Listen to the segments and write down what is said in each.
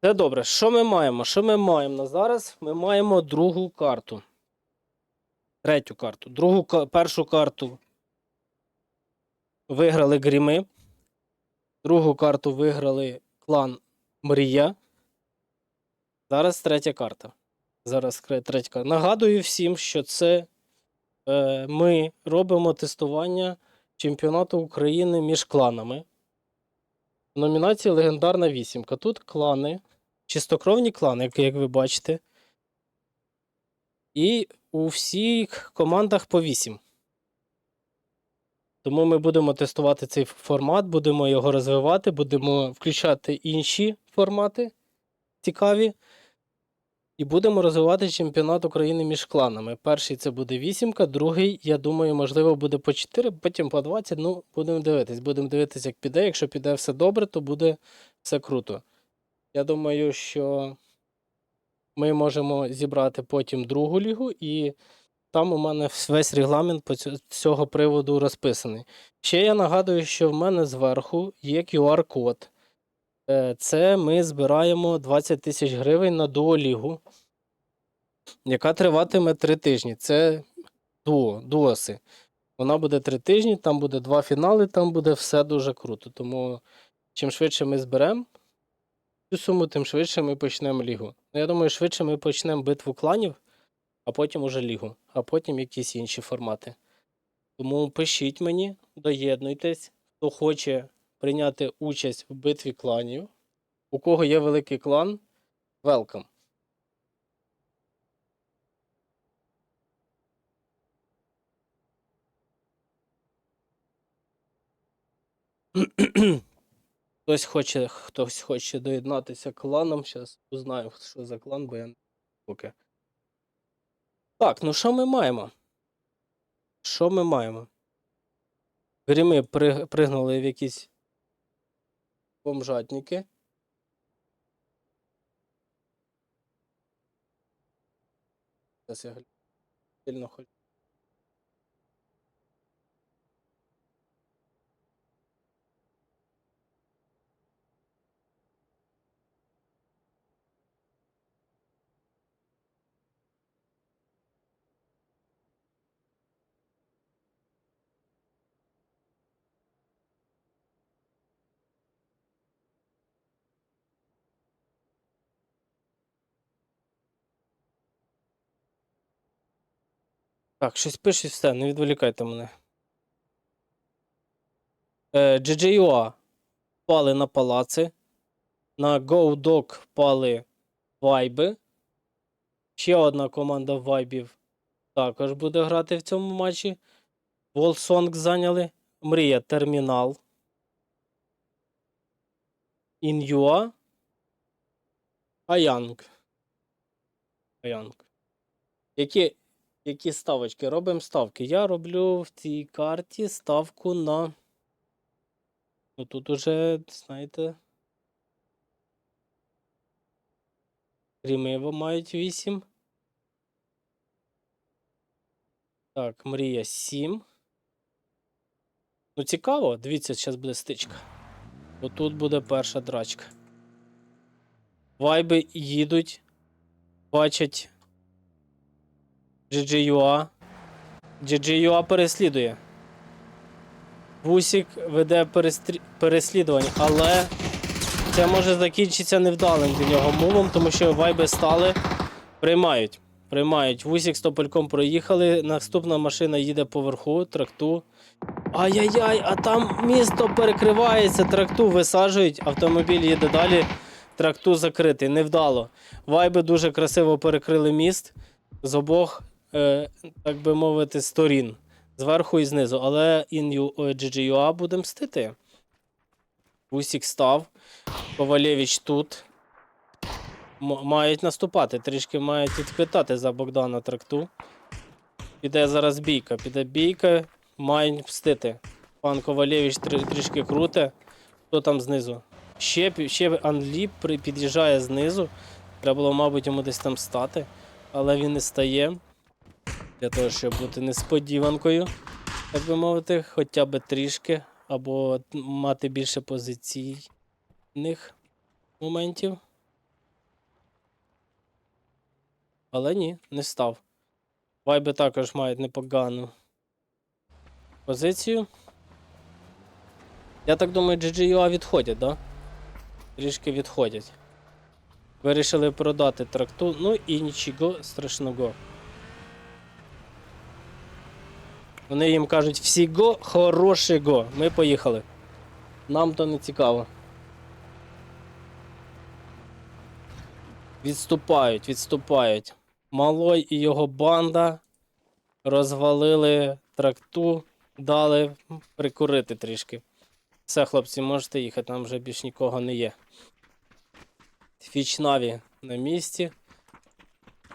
Це добре. Що ми маємо? Що ми маємо на зараз? Ми маємо другу карту. Третю карту. Другу першу карту виграли Гріми. Другу карту виграли клан Мрія. Зараз третя карта. Зараз третя карта. Нагадую всім, що це е, ми робимо тестування чемпіонату України між кланами. В номінації Легендарна вісімка. Тут клани, чистокровні клани, як, ви бачите. І у всіх командах по 8. Тому ми будемо тестувати цей формат, будемо його розвивати, будемо включати інші формати цікаві. І будемо розвивати чемпіонат України між кланами. Перший це буде вісімка, другий, я думаю, можливо, буде по 4, потім по 20. Ну, будемо дивитись. Будемо дивитись, як піде. Якщо піде все добре, то буде все круто. Я думаю, що ми можемо зібрати потім другу лігу, і там у мене весь регламент по цього приводу розписаний. Ще я нагадую, що в мене зверху є QR-код. Е, Це ми збираємо 20 тисяч гривень на дуолігу, яка триватиме 3 тижні. Це дуо, дуоси. Вона буде 3 тижні, там буде два фінали, там буде все дуже круто. Тому чим швидше ми зберемо цю суму, тим швидше ми почнемо лігу. Ну, я думаю, швидше ми почнемо битву кланів, а потім уже лігу, а потім якісь інші формати. Тому пишіть мені, доєднуйтесь, хто хоче прийняти участь в битві кланів. У кого є великий клан, welcome. Хтось хоче, хтось хоче доєднатися кланом. Зараз узнаю, що за клан, бо я не поки. Так, ну що ми маємо? Що ми маємо? Гріми при, пригнули в якісь бомжатники. Зараз я гляну. Сильно хочу. Так, щось пишуть, все, не відволікайте мене. Е, GGUA впали на палаци. На GoDog впали вайби. Ще одна команда вайбів також буде грати в цьому матчі. Волсонг зайняли. Мрія Термінал. Ін'юа. Аянг. Аянг. Які які ставочки? Робимо ставки. Я роблю в цій карті ставку на. Ну тут уже, знаєте. Рімиво мають 8. Так, мрія 7. Ну, цікаво, дивіться, зараз буде стичка. Отут буде перша драчка. Вайби їдуть, бачать GGUA. GGUA переслідує. Вусік веде перестрі... переслідування, але це може закінчитися невдалим для нього мовом, тому що вайби стали. Приймають. Приймають. Вусік з топольком проїхали. Наступна машина їде поверху, тракту. Ай-яй-яй, а там місто перекривається, тракту висаджують, автомобіль їде далі, тракту закритий. Невдало. Вайби дуже красиво перекрили міст з обох, е, так би мовити, сторін. Зверху і знизу. Але InU GGUA буде мстити. Вусік став. Ковалєвич тут. М- мають наступати, трішки мають відпитати за Богдана тракту. Піде зараз бійка, піде бійка, мають мстити. Пан Ковалєвич трі- трішки круте. Хто там знизу? Ще, ще Анлі під'їжджає знизу. Треба було, мабуть, йому десь там стати, але він не стає. Для того, щоб бути несподіванкою, так би мовити, хоча б трішки, або мати більше позиційних моментів. Але ні, не став. Вайби також мають непогану позицію. Я так думаю, GGUA відходять, да? Трішки відходять. Вирішили продати тракту, ну і нічого страшного. Вони їм кажуть всіго хорошого. Ми поїхали. Нам то не цікаво. Відступають, відступають. Малой і його банда розвалили тракту, дали прикурити трішки. Все, хлопці, можете їхати, там вже більш нікого не є. Фічнаві на місці.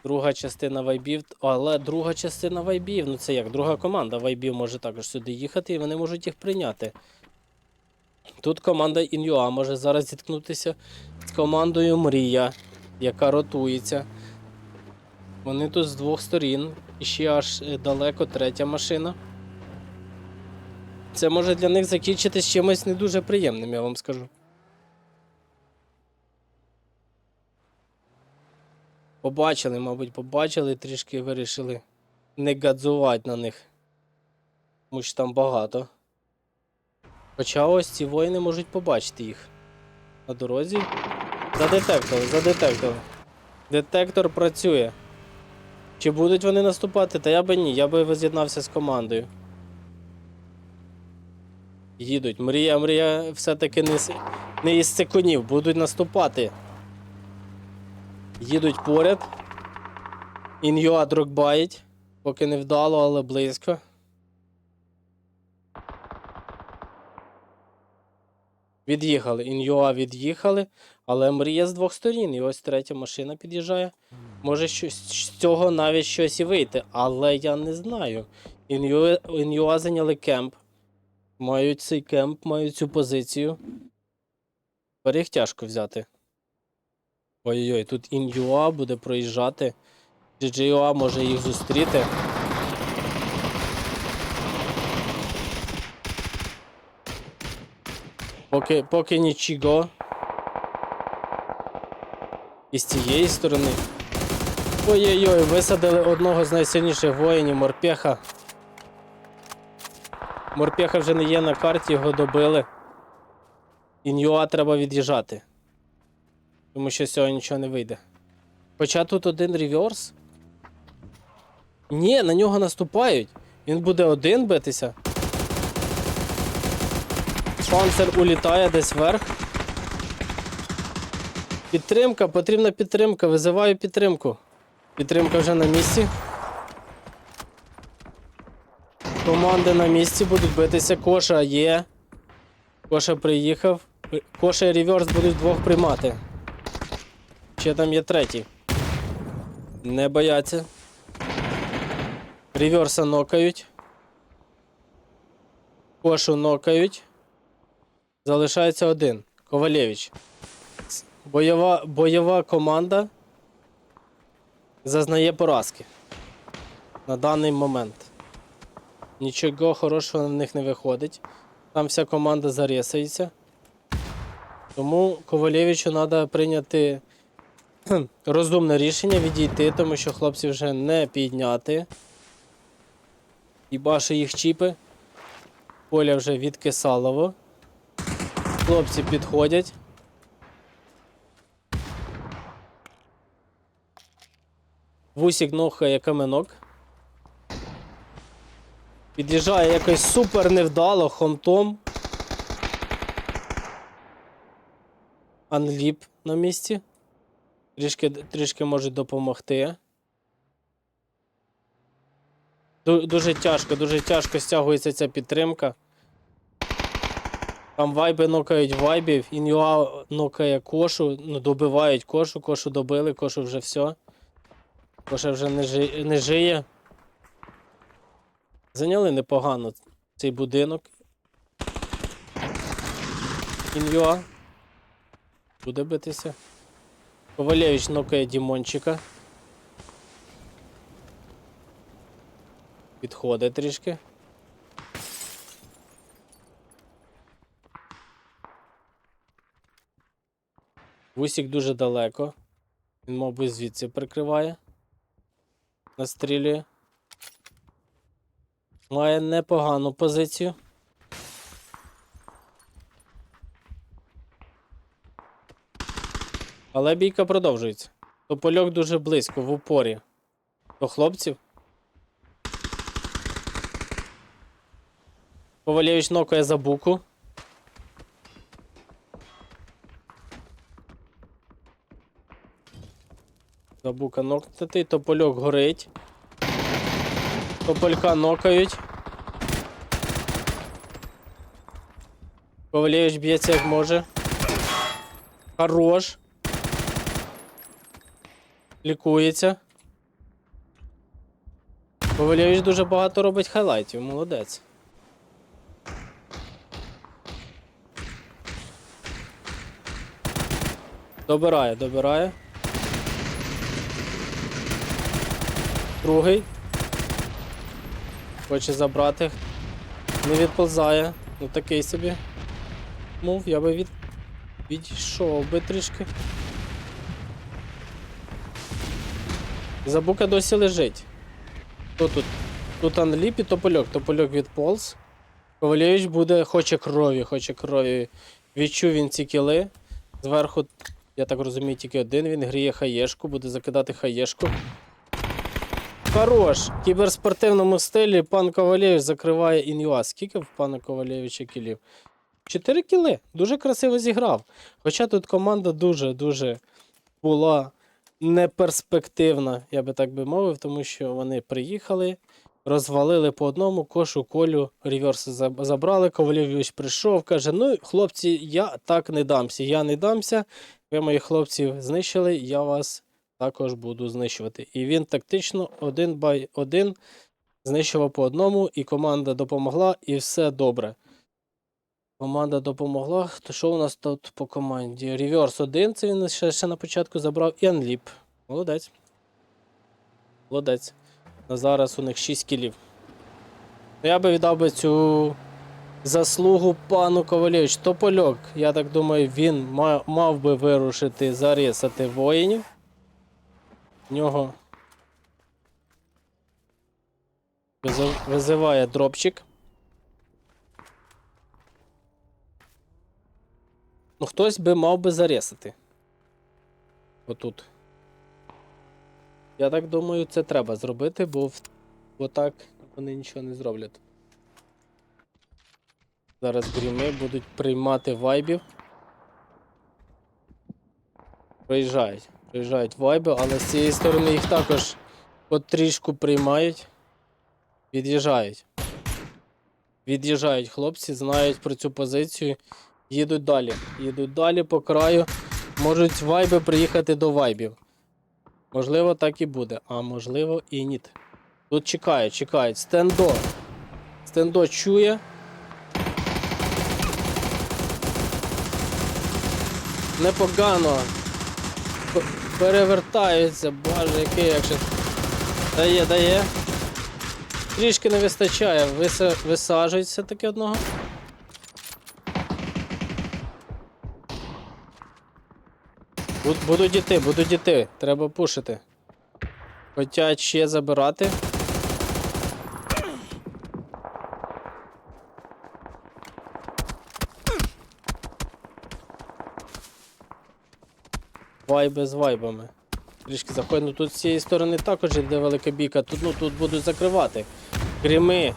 Друга частина вайбів, але друга частина вайбів, ну це як, друга команда вайбів може також сюди їхати і вони можуть їх прийняти. Тут команда Ін'юа може зараз зіткнутися з командою Мрія, яка ротується. Вони тут з двох сторін, і ще аж е, далеко третя машина. Це може для них закінчитись чимось не дуже приємним, я вам скажу. Побачили, мабуть, побачили, трішки вирішили не гадзувати на них. Тому що там багато. Хоча ось ці воїни можуть побачити їх. На дорозі. За детектор, за детектор. Детектор працює. Чи будуть вони наступати? Та я би ні, я би воз'єднався з командою. Їдуть. Мрія, мрія все-таки не, не із цикунів, будуть наступати. Їдуть поряд. Ін'юа дрогбаїть. Поки не вдало, але близько. Від'їхали. Ін'юа від'їхали, але мрія з двох сторін. І ось третя машина під'їжджає. Може щось з цього навіть щось і вийти, але я не знаю. Ін'юа зайняли кемп. Мають цей кемп, мають цю позицію. Тепер тяжко взяти. Ой-ой-ой, тут Ін'юа буде проїжджати. GGUA може їх зустріти. Поки, поки нічого. І з цієї сторони. Ой-ой-ой, висадили одного з найсильніших воїнів Морпеха. Морпеха вже не є на карті, його добили. Ін'юа треба від'їжджати. Тому що з цього нічого не вийде. Хоча тут один реверс. Ні, на нього наступають. Він буде один битися. Панцер улітає десь вверх. Підтримка, потрібна підтримка. Визиваю підтримку. Підтримка вже на місці. Команди на місці будуть битися. Коша є. Коша приїхав. Коша і реверс будуть двох приймати. Ще там є третій. Не бояться. Реверса нокають. Кошу нокають. Залишається один. Ковалєвич. Бойова, бойова команда зазнає поразки. На даний момент. Нічого хорошого на них не виходить. Там вся команда зарісається. Тому Ковалєвичу треба прийняти розумне рішення відійти, тому що хлопці вже не підняти. І баше їх чіпи. Поля вже відкисалово. Хлопці підходять. Вусік нохає каменок. Під'їжджає якось супер невдало хомтом. Анліп на місці. Трішки, трішки можуть допомогти. Дуже тяжко, дуже тяжко стягується ця підтримка. Там вайби нокають вайбів, інюа нокає кошу, ну добивають кошу, кошу добили, кошу вже все. Коша вже не, жи... не жиє. Зайняли непогано цей будинок. Інюа. Буде битися. Ковалєвич нокає Дімончика. Підходить трішки. Вусік дуже далеко. Він, мабуть, звідси прикриває. Настрілює. Має непогану позицію. Але бійка продовжується. Топольок дуже близько, в упорі. До хлопців. Ковалєвич нокає за буку. Забука нокнутий, топольок горить. Тополька нокають. Ковалєвич б'ється як може. Хорош. Лікується. Ковалєвич дуже багато робить хайлайтів, молодець. Добирає, добирає. Другий. Хоче забрати. Не відползає. Ну такий собі. Мов, я би від... відійшов би трішки. Забука досі лежить. Хто тут? Тут Анліп і Топольок. Топольок відполз. Ковалєвич буде, хоче крові, хоче крові. Відчув він ці кіли. Зверху, я так розумію, тільки один. Він гріє хаєшку, буде закидати хаєшку. Хорош! В кіберспортивному стилі пан Ковалєвич закриває інюа. Скільки в пана Ковалєвича кілів? Чотири кіли. Дуже красиво зіграв. Хоча тут команда дуже-дуже була неперспективна, я би так би мовив, тому що вони приїхали, розвалили по одному, кошу, колю, реверс заб- забрали. Ковалєвич прийшов, каже: Ну, хлопці, я так не дамся. Я не дамся. Ви моїх хлопців знищили, я вас також буду знищувати. І він тактично один бай один знищував по одному, і команда допомогла, і все добре. Команда допомогла. То що у нас тут по команді? Реверс 1, це він ще, ще на початку забрав. І Анліп. Молодець. Молодець. На зараз у них 6 кілів. Ну, Я би віддав би цю заслугу пану Ковалєвич. Топольок, я так думаю, він ма- мав би вирушити зарісати воїнів. Нього визиває дропчик. Ну, хтось би мав би зарісати. Отут. Я так думаю, це треба зробити, бо, в- бо так вони нічого не зроблять. Зараз гріми будуть приймати вайбів. Приїжджають. Приїжджають вайби, але з цієї сторони їх також потрішку приймають. Від'їжджають. Від'їжджають хлопці, знають про цю позицію. Їдуть далі. Їдуть далі по краю. Можуть вайби приїхати до вайбів. Можливо, так і буде, а можливо і ні. Тут чекають, чекають. Стендо. Стендо чує. Непогано. Перевертаються, боже, який якщо. Дає, дає. Трішки не вистачає. Виса... Висаджують все-таки одного. Буд- Будуть іти, будуть іти. Треба пушити. Хотять ще забирати. Вайби з вайбами. Трішки заходять. Ну тут з цієї сторони також йде велика бійка. Тут, ну, тут будуть закривати. Гріми.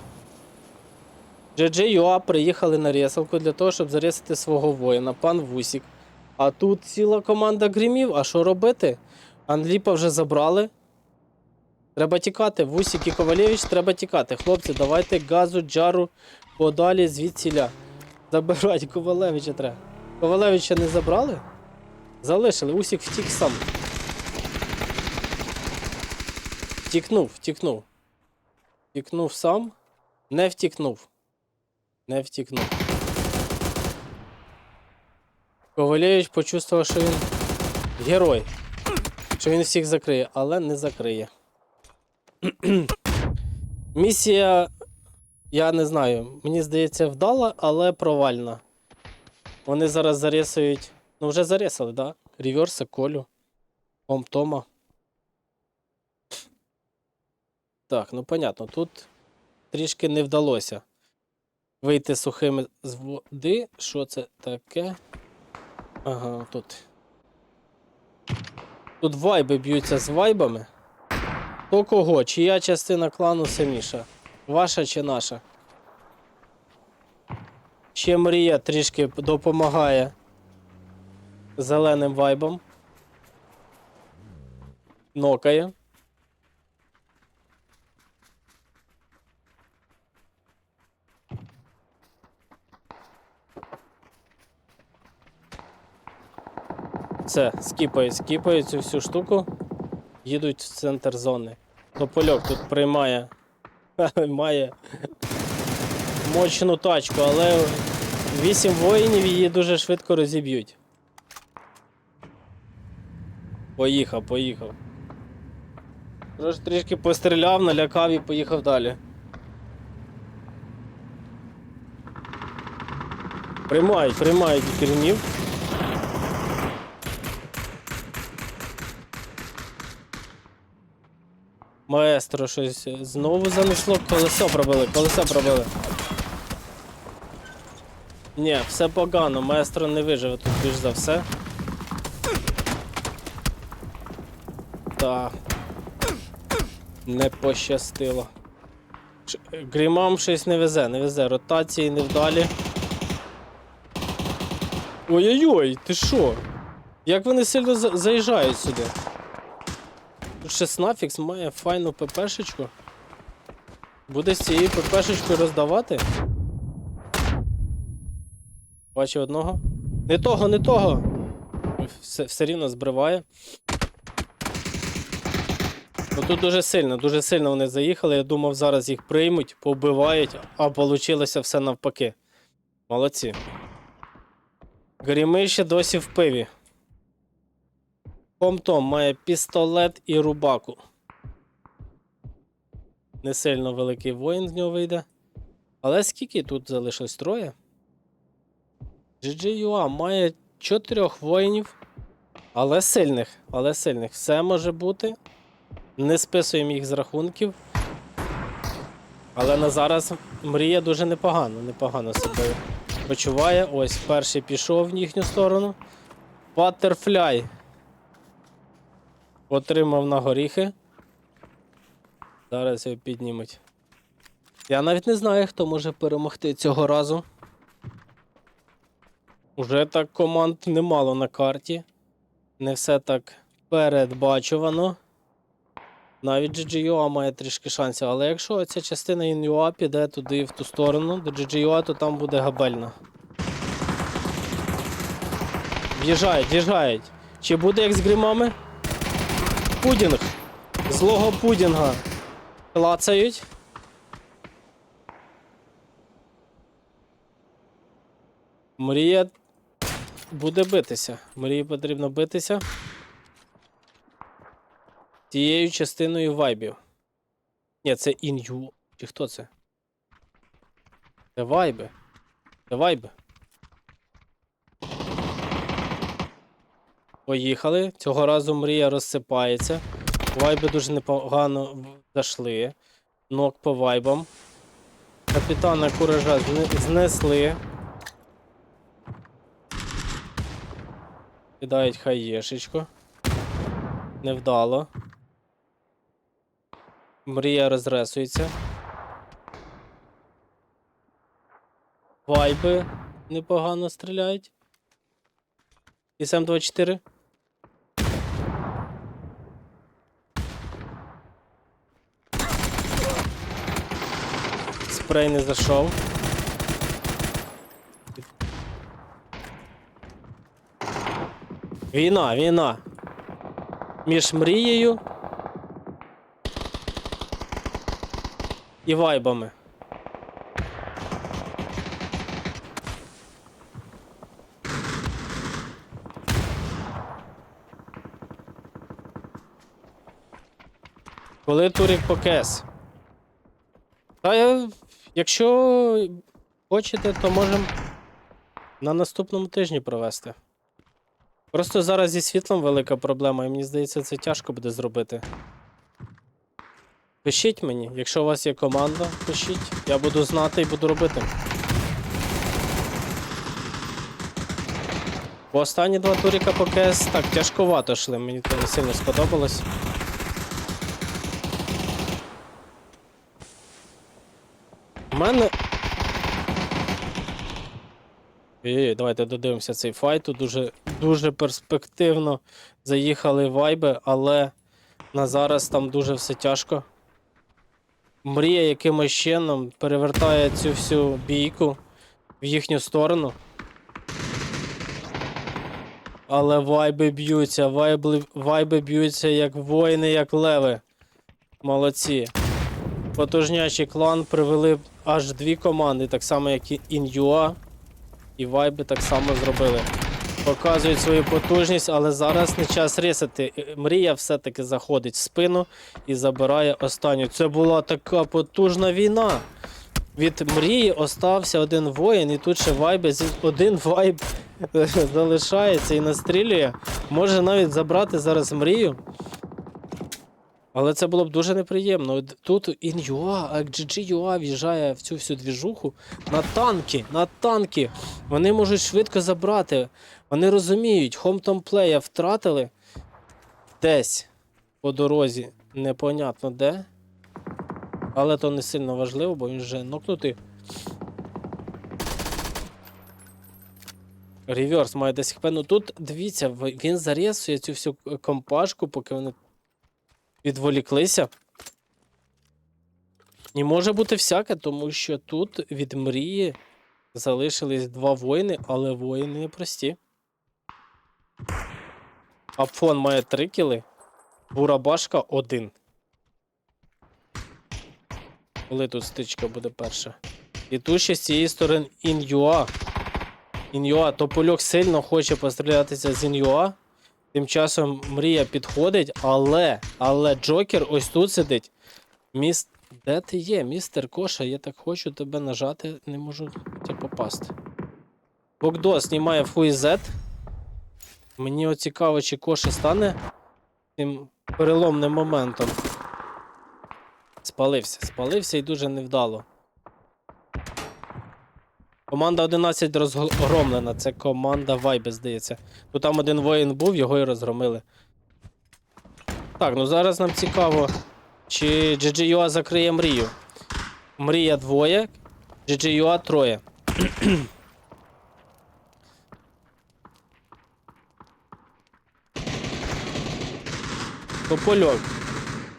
GG.ua приїхали на ресалку для того, щоб зарісити свого воїна, пан Вусік. А тут ціла команда грімів. А що робити? Анліпа вже забрали. Треба тікати. Вусік і Ковалєвич треба тікати. Хлопці, давайте газу, джару подалі звідсіля. Забирать Ковалевича треба. Ковалевича не забрали? Залишили. Усік втік сам. Втікнув, втікнув. Втікнув сам. Не втікнув. Не втікнув. Ковалєвич почувствував, що він герой. Що він всіх закриє, але не закриє. Місія, я не знаю, мені здається, вдала, але провальна. Вони зараз зарісують. Ну, вже зарісали? Да? Ріверса, Колю, Омтома. Так, ну понятно, тут трішки не вдалося вийти сухими з води. Що це таке? Ага, тут. Тут вайби б'ються з вайбами. То кого? Чия частина клану сильніша? Ваша чи наша? Ще Мрія трішки допомагає зеленим вайбам. Нокає. Все, скіпають, скіпають цю всю штуку. Їдуть в центр зони. Топольок тут приймає. Має мощну тачку, але вісім воїнів її дуже швидко розіб'ють. Поїхав, поїхав. Тож трішки постріляв, налякав і поїхав далі. Приймають, приймають кернів. Маестро щось знову занесло, колесо пробили, колесо пробили. Ні, все погано, маестро не виживе тут більш за все. Так. Не пощастило. Грімам щось не везе, не везе. Ротації невдалі. Ой-ой-ой, ти що? Як вони сильно за- заїжджають сюди? Тут ще Снафікс має файну ППшечку. Буде з цією ППшечкою роздавати. Бачу одного. Не того, не того! Все, все рівно збриває. Ну тут дуже сильно, дуже сильно вони заїхали. Я думав, зараз їх приймуть, повбивають, а вийшло все навпаки. Молодці. Гріми ще досі в пиві. Том має пістолет і рубаку. Не сильно великий воїн з нього вийде. Але скільки тут залишилось троє? GGUA має чотирьох воїнів, але сильних, але сильних. Все може бути. Не списуємо їх з рахунків. Але на зараз мрія дуже непогано, непогано себе почуває. Ось перший пішов в їхню сторону. Баттерфляй. Отримав на горіхи. Зараз його піднімуть. Я навіть не знаю, хто може перемогти цього разу. Уже так команд немало на карті. Не все так передбачувано. Навіть GGUA має трішки шансів, але якщо ця частина InUA піде туди в ту сторону, до GGUA, то там буде габельно. В'їжджають, в'їжджають. Чи буде як з грімами? Пудінг. Злого пудінга. Клацають. Мрія буде битися. Мрії потрібно битися. Тією частиною вайбів. Ні, це ін'ю. Чи хто це? Це вайби. Це вайби. Поїхали. Цього разу мрія розсипається. Вайби дуже непогано зайшли. Нок по вайбам. Капітана куража знесли. Кидають хаєшечку. Невдало. Мрія розресується. Вайби непогано стріляють. І СМ24. Спрей не зайшов. Війна, війна. Між мрією і вайбами. Коли турік по кес? Та я, якщо хочете, то можемо на наступному тижні провести. Просто зараз зі світлом велика проблема, і мені здається, це тяжко буде зробити. Пишіть мені, якщо у вас є команда, пишіть. Я буду знати і буду робити. Бо останні два туріка по КС так тяжковато йшли, мені то не сильно сподобалось. У мене. Ой, давайте додивимося цей файт. Дуже, дуже перспективно заїхали вайби, але на зараз там дуже все тяжко. Мрія якимось чином перевертає цю всю бійку в їхню сторону. Але вайби б'ються, вайби, вайби б'ються як воїни, як леви. Молодці. Потужнячий клан привели аж дві команди, так само як і Ін'юа. І вайби так само зробили. Показують свою потужність, але зараз не час рисати. Е, Мрія все-таки заходить в спину і забирає останню. Це була така потужна війна. Від мрії остався один воїн, і тут ще вайби, один вайб е, залишається і настрілює. Може навіть забрати зараз мрію. Але це було б дуже неприємно. Тут Ін'юа, а GG.ua в'їжджає в цю всю двіжуху на танки, на танки. Вони можуть швидко забрати. Вони розуміють, хомтом плея втратили десь по дорозі, непонятно де. Але то не сильно важливо, бо він вже нокнутий. Реверс має 10 хп. Ну тут дивіться, він зарісує цю всю компашку, поки вони відволіклися. І може бути всяке, тому що тут від мрії залишились два воїни, але воїни непрості. Апфон має 3 кіли, Бурабашка 1. Коли тут стичка буде перша? І тут ще з цієї сторони Ін'юа. Ін'юа, Топольок сильно хоче пострілятися з Ін'юа. Тим часом мрія підходить, але, але Джокер ось тут сидить. Міс... Де ти є, містер Коша? Я так хочу тебе нажати, не можу тебе попасти. Богдо знімає фуїзет. Мені цікаво, чи Коша стане тим переломним моментом. Спалився, спалився і дуже невдало. Команда 11 розгромлена. Це команда Вайби, здається. Тут там один воїн був, його і розгромили. Так, ну зараз нам цікаво, чи GGUA закриє мрію. Мрія двоє, GGUA троє. Топольок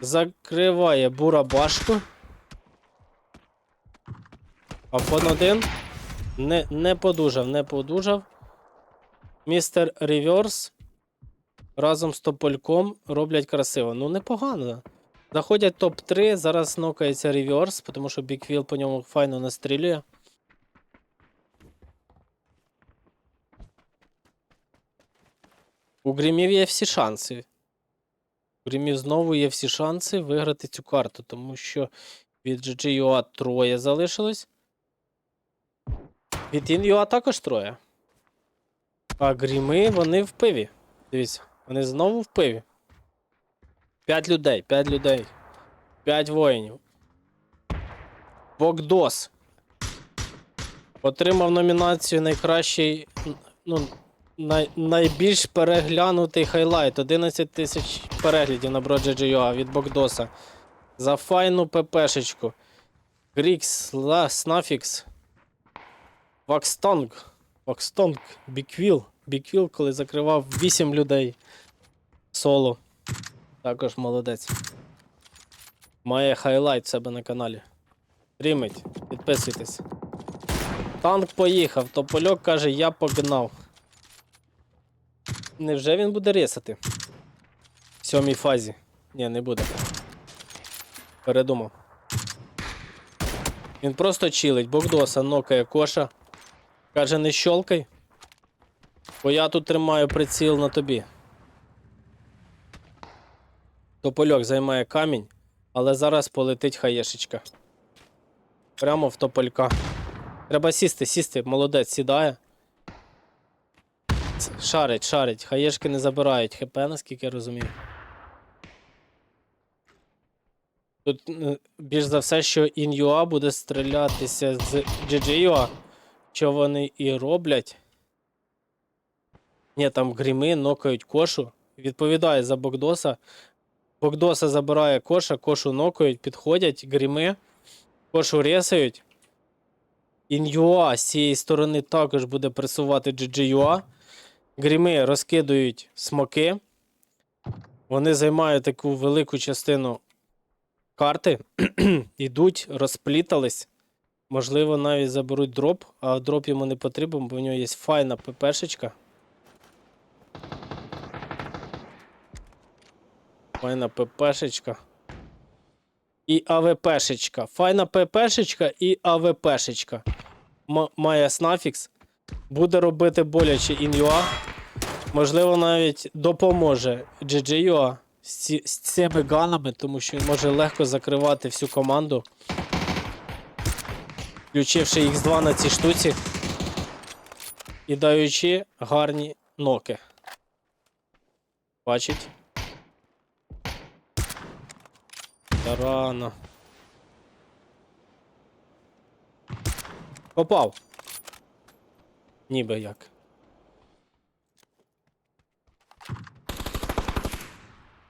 закриває бурабашку. Апон один. Не, не подужав, не подужав. Містер Реверс разом з Топольком роблять красиво. Ну, непогано. Заходять топ-3, зараз нокається Реверс, тому що Біквіл по ньому файно настрілює. У Грімів є всі шанси. У Грімів знову є всі шанси виграти цю карту, тому що від GGUA троє залишилось. Від Ін'юа також троє. А гріми вони в пиві. Дивіться, вони знову в пиві. П'ять людей, п'ять людей. П'ять воїнів. Богдос. Отримав номінацію найкращий. Ну, най, найбільш переглянутий хайлайт. 11 тисяч переглядів на Bro.GG.ua від Богдоса. За файну ППшечку. Грікс, Снафікс. Вакстонг. Вакстонг. Біквіл. Біквіл, коли закривав 8 людей. Соло. Також молодець. Має хайлайт в себе на каналі. Стрімить, підписуйтесь. Танк поїхав. Топольок каже, я погнав. Невже він буде рисати? В сьомій фазі. Ні, не буде. Передумав. Він просто чилить. Богдоса нокає коша. Каже, не щолкай. Бо я тут тримаю приціл на тобі. Топольок займає камінь, але зараз полетить хаєшечка. Прямо в тополька. Треба сісти, сісти, молодець сідає. Шарить, шарить. Хаєшки не забирають ХП, наскільки я розумію. Тут більш за все, що InUA буде стрілятися з GGUA, що вони і роблять. Ні, там гріми нокають кошу. Відповідає за Богдоса. Богдоса забирає коша, кошу нокають, підходять, гріми, кошу ресають. InUA з цієї сторони також буде пресувати GGUA. Гріми розкидують смоки. Вони займають таку велику частину карти. Ідуть, розплітались. Можливо, навіть заберуть дроп, а дроп йому не потрібен, бо в нього є файна ППшечка. Файна ППшечка. І АВПшечка. Файна ППшечка і АВПшечка. М- має снафікс. Буде робити боляче ін'юа. Можливо, навіть допоможе GGUA з, з цими ганами, тому що він може легко закривати всю команду. Включивши X2 на цій штуці і даючи гарні ноки. Бачить? Та рано. Попав. Ніби як.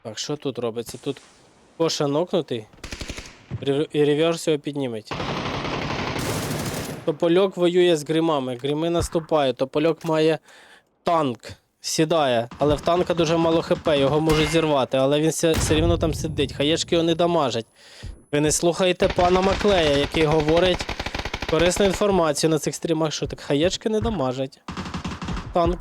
Так, що тут робиться? Тут коша нокнутий. І реверс його підніметь. Топольок воює з гримами. Грими наступають. Топольок має танк. Сідає, але в танка дуже мало хп, його можуть зірвати, але він все, все рівно там сидить. Хаєшки його не дамажать. Ви не слухаєте пана Маклея, який говорить корисну інформацію на цих стрімах, що так хаєчки не дамажать. Танк.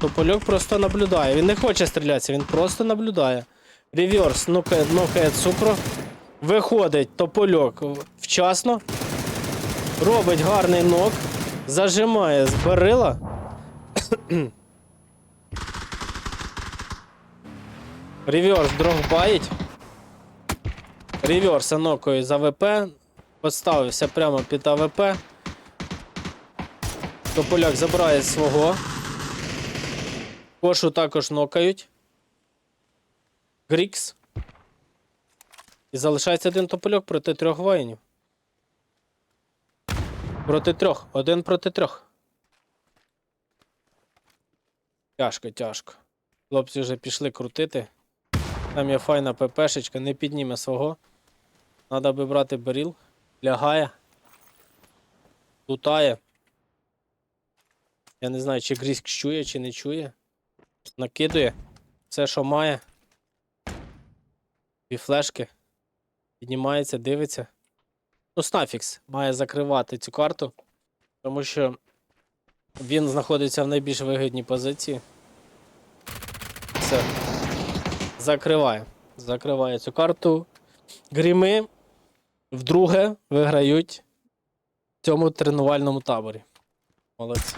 Топольок просто наблюдає. Він не хоче стрілятися, він просто наблюдає. Реверс, нокає, нокає цукру. Виходить топольок вчасно. Робить гарний нок. Зажимає з барила. Реверс дрогбаїть. Реверс нокою з АВП. Поставився прямо під АВП. Тополяк забирає свого. Кошу також нокають. Грікс. І залишається один топольок проти трьох воїнів. Проти трьох. Один проти трьох. Тяжко, тяжко. Хлопці вже пішли крутити. Там є файна ППшечка, не підніме свого. Надо би брати баріл. Лягає. Лутає. Я не знаю, чи Гріськ чує, чи не чує. Накидує. Все, що має. Дві флешки. Піднімається, дивиться. Ну, Снафікс має закривати цю карту, тому що він знаходиться в найбільш вигідній позиції. Все. Закриває. Закриває цю карту. Гріми вдруге виграють в цьому тренувальному таборі. Молодці.